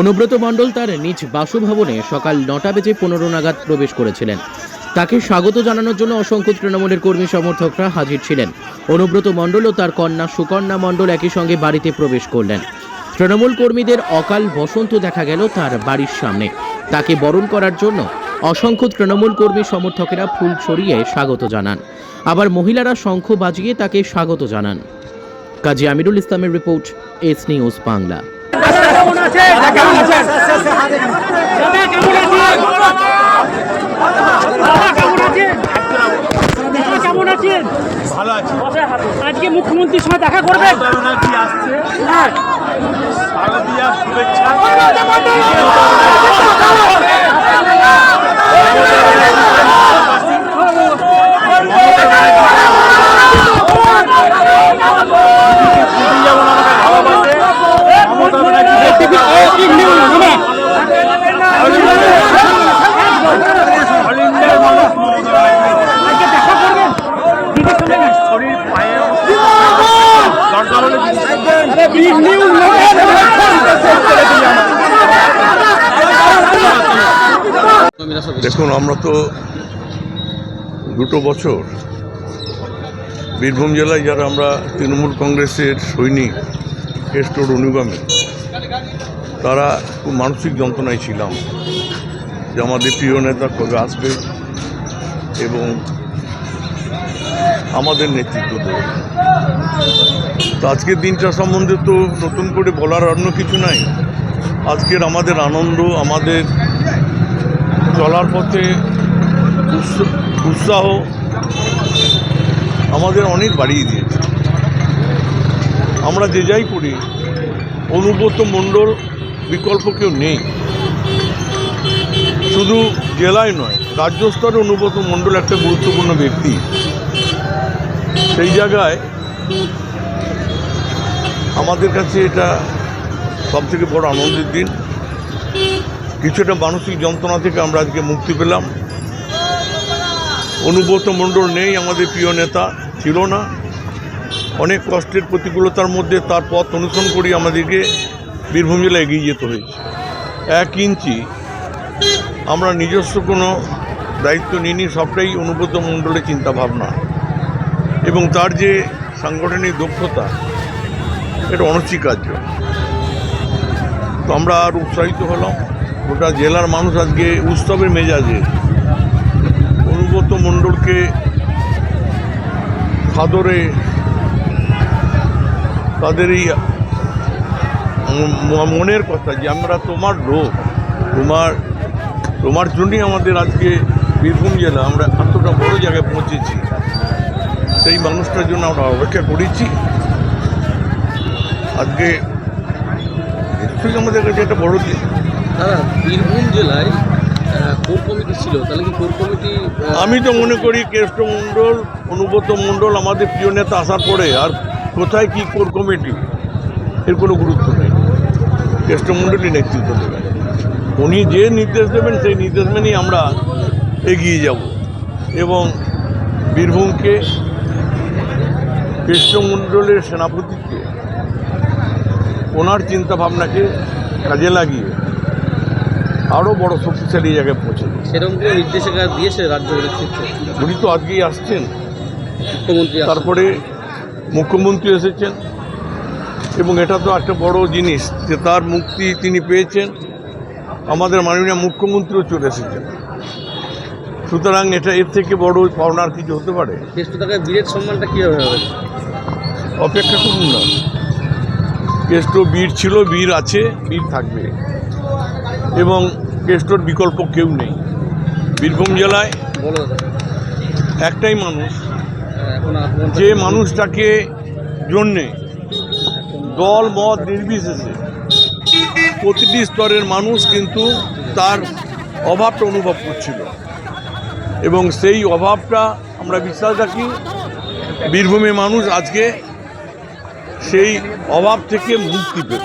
অনুব্রত মণ্ডল তার নিজ বাসভবনে সকাল নটা বেজে পনেরো নাগাদ প্রবেশ করেছিলেন। তাকে স্বাগত জানানোর জন্য অসংখ্য তৃণমূলের কর্মী সমর্থকরা হাজির ছিলেন। অনুব্রত মণ্ডল ও তার কন্যা সুকন্যা মণ্ডল একই সঙ্গে বাড়িতে প্রবেশ করলেন। তৃণমূল কর্মীদের অকাল বসন্ত দেখা গেল তার বাড়ির সামনে। তাকে বরণ করার জন্য অসংখ্য তৃণমূল কর্মী সমর্থকেরা ফুল ছড়িয়ে স্বাগত জানান। আবার মহিলারা শঙ্খ বাজিয়ে তাকে স্বাগত জানান। কাজী আমিরুল ইসলামের রিপোর্ট, এস নিউজ বাংলা। ভালো আছি। আজকে মুখ্যমন্ত্রীর সঙ্গে দেখা করবেন? কি আসছে? হ্যাঁ। শুভেচ্ছা। দেখুন আমরা তো দুটো বছর বীরভূম জেলায় যারা আমরা তৃণমূল কংগ্রেসের সৈনিক কেষ্টর অনুগামী তারা খুব মানসিক যন্ত্রণায় ছিলাম যে আমাদের প্রিয় নেতা কবে আসবে এবং আমাদের নেতৃত্ব দেবে। তো আজকের দিনটা সম্বন্ধে তো নতুন করে বলার অন্য কিছু নাই। আজকের আমাদের আনন্দ, আমাদের চলার পথে উৎসাহ আমাদের অনেক বাড়িয়ে দিয়েছে। আমরা যে যাই করি, অনুব্রত মণ্ডল বিকল্প কেউ নেই। শুধু জেলায় নয়, রাজ্য স্তরে অনুব্রত মণ্ডল একটা গুরুত্বপূর্ণ ব্যক্তি। সেই জায়গায় আমাদের কাছে এটা সবথেকে বড় আনন্দের দিন। কিছুটা মানসিক যন্ত্রণা থেকে আমরা আজকে মুক্তি পেলাম। অনুব্রত মণ্ডল নেই, আমাদের প্রিয় নেতা ছিল না। অনেক কষ্টের প্রতিকূলতার মধ্যে তার পথ অনুসরণ করি আমাদেরকে বীরভূম জেলা এগিয়ে যেতে হয়েছে। এক ইঞ্চি। আমরা নিজস্ব কোনো দায়িত্ব নিইনি, সবটাই অনুব্রত মণ্ডলের চিন্তাভাবনা। এবং তার যে সাংগঠনিক দক্ষতা, এটা অনস্বীকার্য। তো আমরা আর উৎসাহিত হলাম। গোটা জেলার মানুষ আজকে উৎসবের মেজাজে অনুব্রত মণ্ডলকে সাদরে তাদের এই মনের কথা যে আমরা তোমার লোক, তোমার তোমার জন্যই আমাদের আজকে বীরভূম জেলা আমরা এতটা বড় জায়গায় পৌঁছেছি। সেই মানুষটার জন্য আমরা অপেক্ষা করেছি। আজকে আমাদের কাছে একটা বড় দাদা বীরভূম জেলায় কোর কমিটি ছিল, তাহলে কি কোর কমিটি আমি তো মনে করি কেষ্ট মণ্ডল, অনুব্রত মণ্ডল আমাদের প্রিয় নেতা আসার পরে আর কোথায় কি কোর কমিটি? এর কোনো গুরুত্ব নেই। কেষ্ট মণ্ডলই নেতৃত্ব দেবেন। উনি যে নির্দেশ দেবেন, সেই নির্দেশ মেনেই আমরা এগিয়ে যাব। এবং বীরভূমকে কৃষ্ণমণ্ডলের সেনাপতিকে, ওনার চিন্তাভাবনাকে কাজে লাগিয়ে আরও বড় শক্তিশালী জায়গায় পৌঁছে। সেরকম কোনো নির্দেশিকা দিয়েছে রাজ্য উনি তো আজকেই আসছেন। মুখ্যমন্ত্রী তারপরে মুখ্যমন্ত্রী এসেছেন। এবং এটা তো একটা বড় জিনিস যে তার মুক্তি তিনি পেয়েছেন। আমাদের মাননীয় মুখ্যমন্ত্রীও চলে এসেছেন। সুতরাং এটা এর থেকে বড় পাওনার কিছু হতে পারে। কেষ্ট তাকে বীরের সম্মানটা কীভাবে হবে? অপেক্ষা করুন না। কেষ্ট বীর ছিল বীর আছে বীর থাকবে। এবং কেষ্টর বিকল্প কেউ নেই। বীরভূম জেলায় একটাই মানুষ। আপনার যে মানুষটাকে জন্যে দল মত নির্বিশেষে প্রতিটি স্তরের মানুষ কিন্তু তার অভাবটা অনুভব করছিল। এবং সেই অভাবটা আমরা বিশ্বাস রাখি বীরভূমের মানুষ আজকে সেই অভাব থেকে মুক্তি পেত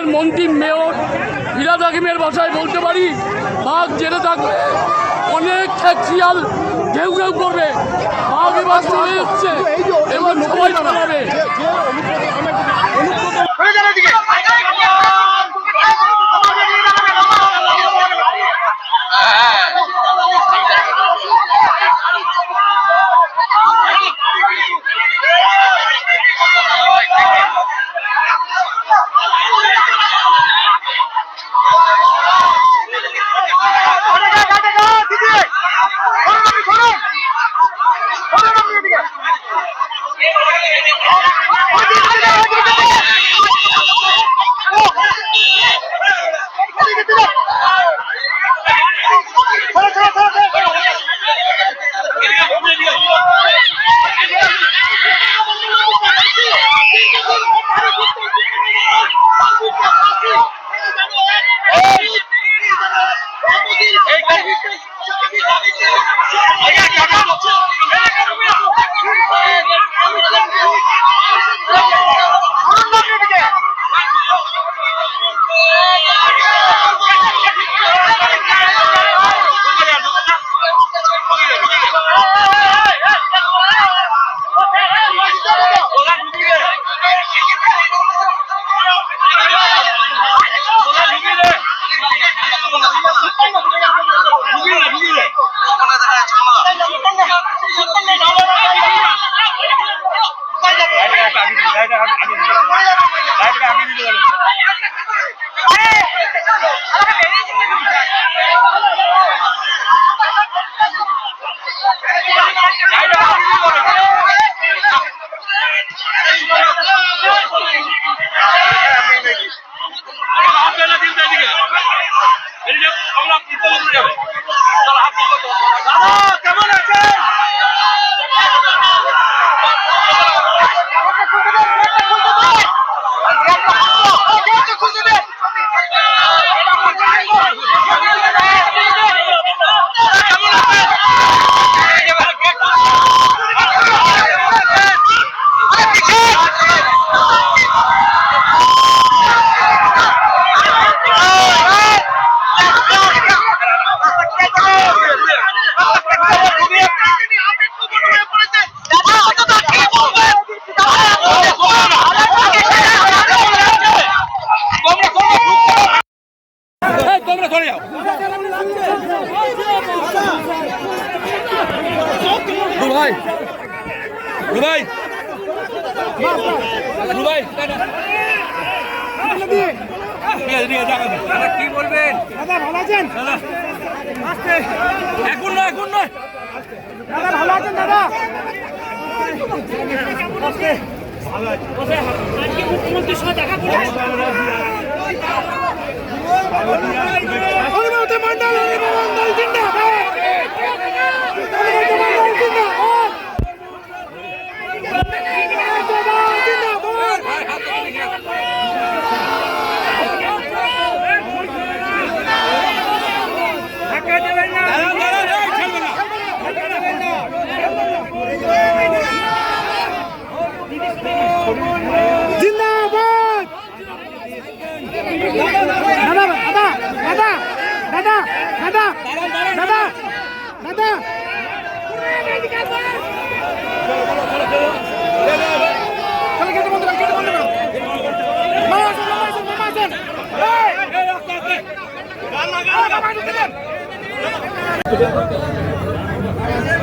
আমাদের মন্ত্রী মেয়র ফিরাদ হাকিমের ভাষায় বলতে পারি বাঘ জেলে থাকবে অনেক শিয়াল ঘেউ ঘেউ করবে। বাঘ এবার চলে যাচ্ছে এবার সবাই পালাবে যাবে। ভাই। রুবাই। রুবাই। দাদা কি বলবেন? দাদা ভালো আছেন? দাদা। এখন নয় এখন নয়। দাদা ভালো আছেন দাদা? মুখ্যমন্ত্রীর সঙ্গে দেখা করে দাদা দাদা দাদা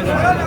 Thank you.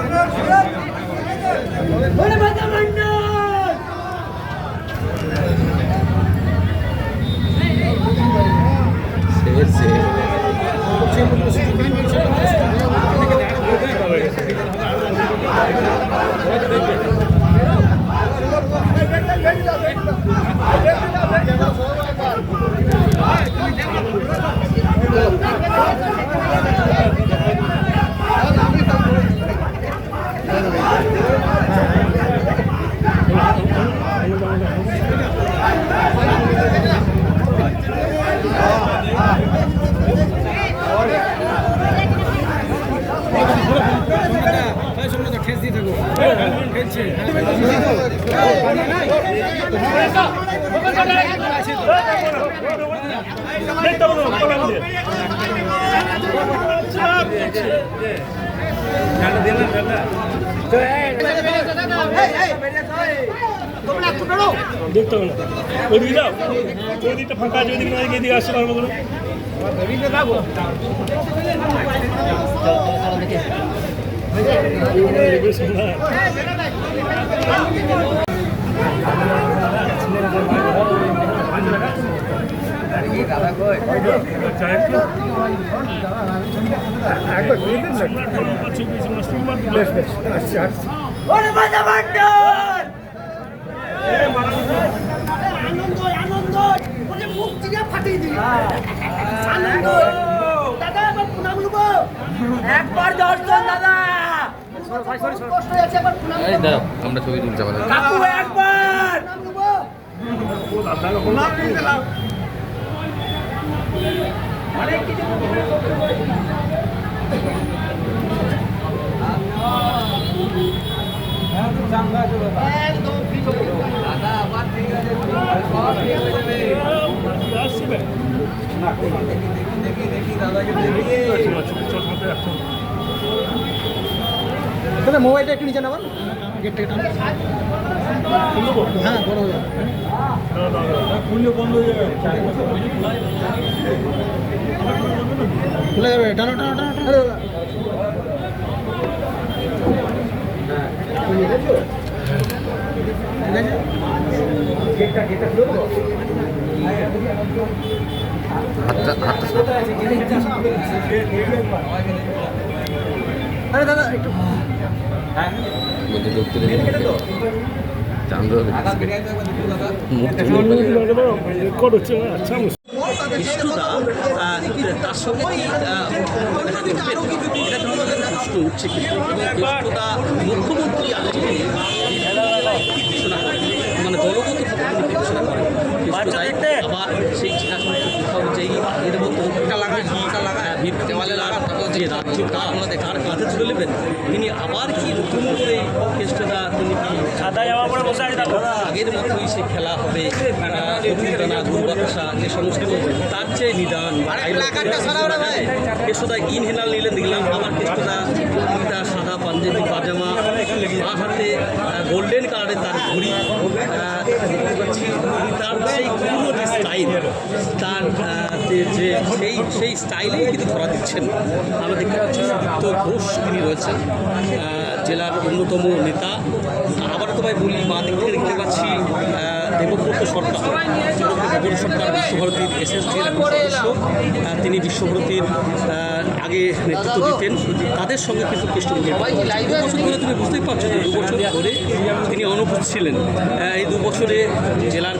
দেখতে হবে না ওইদিকে যাও ওই দিকটা ফাঁকা আছে ওইদিকে নয় এদিকে আসতে পারব না মুখ চিনে ফাটিয়ে দিই আনন্দ দাদা একবার দর্শন দাদা কষ্ট হয়েছে একবার প্রণাম নেব। আমরা ছবি তুলতে পারি একবার প্রণাম নেব আসছে বে? চল, চল, চল, চল। দাদা মোবাইলটা একটু নিচে নেবেন গেটটা একটু হ্যাঁ বড় হয়ে যাবে। খুলে যাবে। টানো টানো টানো টানো। আরে দাদা একটু হচ্ছে না আচ্ছা তার সঙ্গে প্রশ্ন উঠছে মুখ্যমন্ত্রী ঘোষণা করেন মানে দলগত ঘোষণা করেন আবার সেই এর মতো লাগা লাগা দেওয়ালে লাগা যে রাজ্য কার তার কাঁধে তুলে নেবেন? তিনি আবার কি নতুন করে কেষ্টদা তিনি আগের মতোই সে খেলা হবে রবীন্দ্রনাথ দুর্বাসা যে সমস্ত তার চেয়ে নিদান কেষ্টদা ইনহেলার নিলে দেখলাম আবার কেষ্টদা পাঞ্জাবি পাজামা বা হাতে গোল্ডেন কালারের তার ঘড়ি দেখতে পাচ্ছি তার সেই পুরো যে স্টাইল তার যে- সেই সেই স্টাইলেই কিন্তু ধরা দিচ্ছেন। আমরা দেখতে পাচ্ছি সুদীপ্ত ঘোষ তিনি রয়েছেন। জেলার অন্যতম নেতা। আবার তোমায় বলি, মা থেকে দেখতে পাচ্ছি দেবব্রত সরকার। দেবব্রত সরকার, বিশ্বভারতীর এসএসডির একজন সদস্য। তিনি বিশ্বভারতীর আগে নেতৃত্ব দিতেন। তাদের সঙ্গে কিন্তু কৃষ্ণমুখী দু বছর তুমি বুঝতেই পারছ যে দু বছর ধরে তিনি অনুপস্থিত ছিলেন। এই দু বছরে জেলার